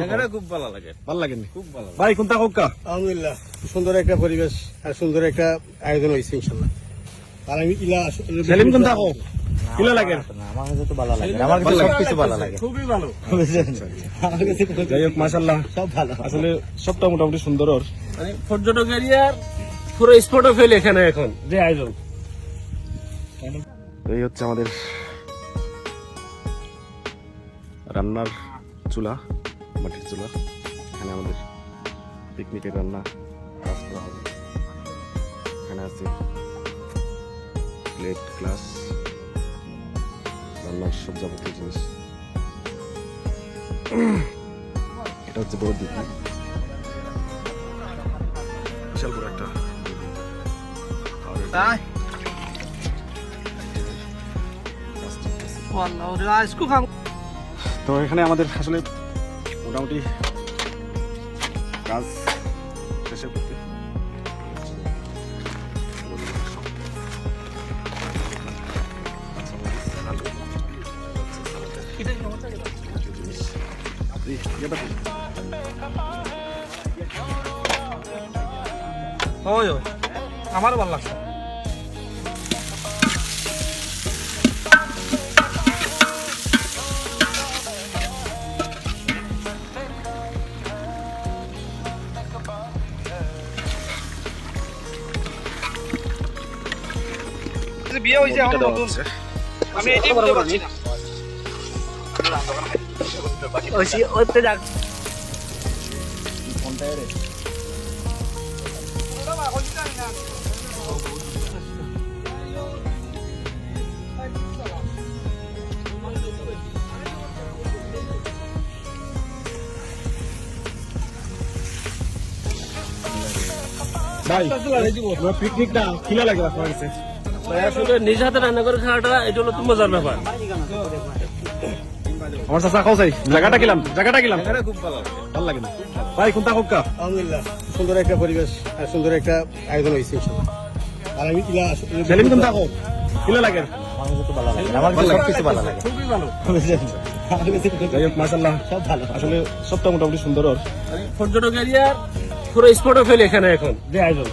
জায়গাটা খুব ভালো লাগে। ভালো লাগেনি? খুব ভালো ভাই কোনটা কোকা আলহামদুলিল্লাহ সুন্দর একটা পরিবেশ আর সুন্দর একটা আয়োজন হয়েছে ইনশাল্লাহ আর আমি ইলা সেলিম কোনটা হোক? কিলা লাগে? আমার কাছে তো ভালো লাগে আমার কাছে সবকিছু ভালো লাগে। খুবই ভালো। যাই হোক মাসাল্লাহ সব ভালো। আসলে সবটা মোটামুটি সুন্দর ওর। মানে পর্যটক এরিয়ার পুরো স্পট ফেল এখানে এখন যে আয়োজন। এই হচ্ছে আমাদের রান্নার চুলা। মাটির চুলা এখানে আমাদের পিকনিকের রান্না কাজ করা হবে। এখানে আছে প্লেট গ্লাস রান্নার সব যাবতীয় জিনিস। এটা হচ্ছে বড় দিক বিশাল বড় একটা। তো এখানে আমাদের আসলে মোটামুটি কাজ শেষের করতে ওই ওই আমারও ভালো লাগছে। বিয়ে হয়েছে এখন নতুন। আমি এটাই বলতে পারছি না। ভাই পিকনিকটা কিলা লাগে আপনার কাছে? আসলে নিজ হাতে রান্না করে খাওয়াটা এটা হলো তো মজার ব্যাপার। আমার চাচা খাও চাই। জায়গাটা কিলাম জায়গাটা কিলাম। খুব ভালো লাগে। লাগে ভাই কোনটা কোকা আলহামদুলিল্লাহ সুন্দর একটা পরিবেশ আর সুন্দর একটা আয়োজন হয়েছে আর আমি ইলা সেলিম কোনটা হোক কিলা লাগে? আমার কাছে তো ভালো লাগে। আমার কাছে সবকিছু ভালো লাগে। খুবই ভালো। আমার কাছে যাই হোক মাসাল্লাহ সব ভালো। আসলে সবটা মোটামুটি সুন্দর। ওর পর্যটক এরিয়ার পুরো স্পট ফেল এখানে এখন। যে আয়োজন।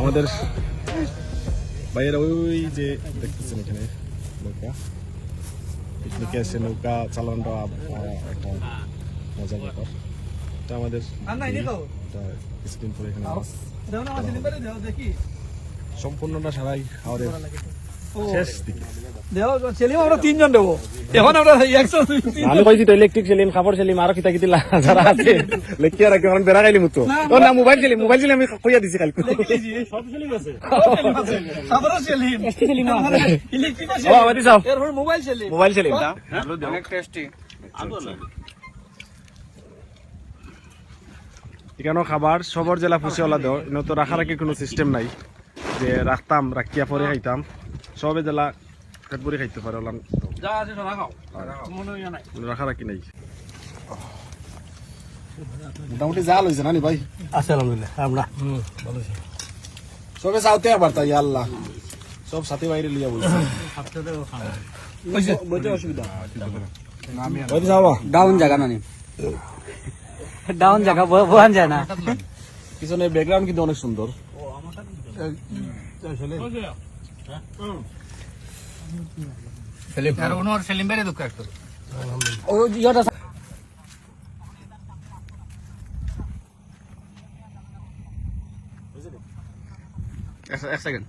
আমাদের ভাইয়েরা ওই যে দেখতেছেন এখানে নৌকা। পিকনিকে এসে নৌকা চালানোটা একটা মজার ব্যাপার। এটা আমাদের কিছুদিন পরে এখানে সম্পূর্ণটা সারাই আমাদের শেষ খাবার, সবর জেলা ফুসিওয়ালা দেও ইনো তো কোনো সিস্টেম নাই, যে রাখতাম, রাখিয়া পরে খাইতাম। সবে জেলা কাটবরি খাইতে পারে ওলাম। যা আছে মনে হয় রাখা রাখি নাই। মোটামুটি জাল হয়েছে না নি ভাই? আছে আলহামদুলিল্লাহ। আমরা সবে চাওতে আবার তাই আল্লাহ। সব সাথে বাইরে লিয়া বলছে অসুবিধা। ওই যাওয়া ডাউন জায়গা নানি। ডাউন জায়গা বোঝান যায় না। পিছনে ব্যাকগ্রাউন্ড কিন্তু অনেক সুন্দর। সেলিম বাইরে দুঃখ একটু এক সেকেন্ড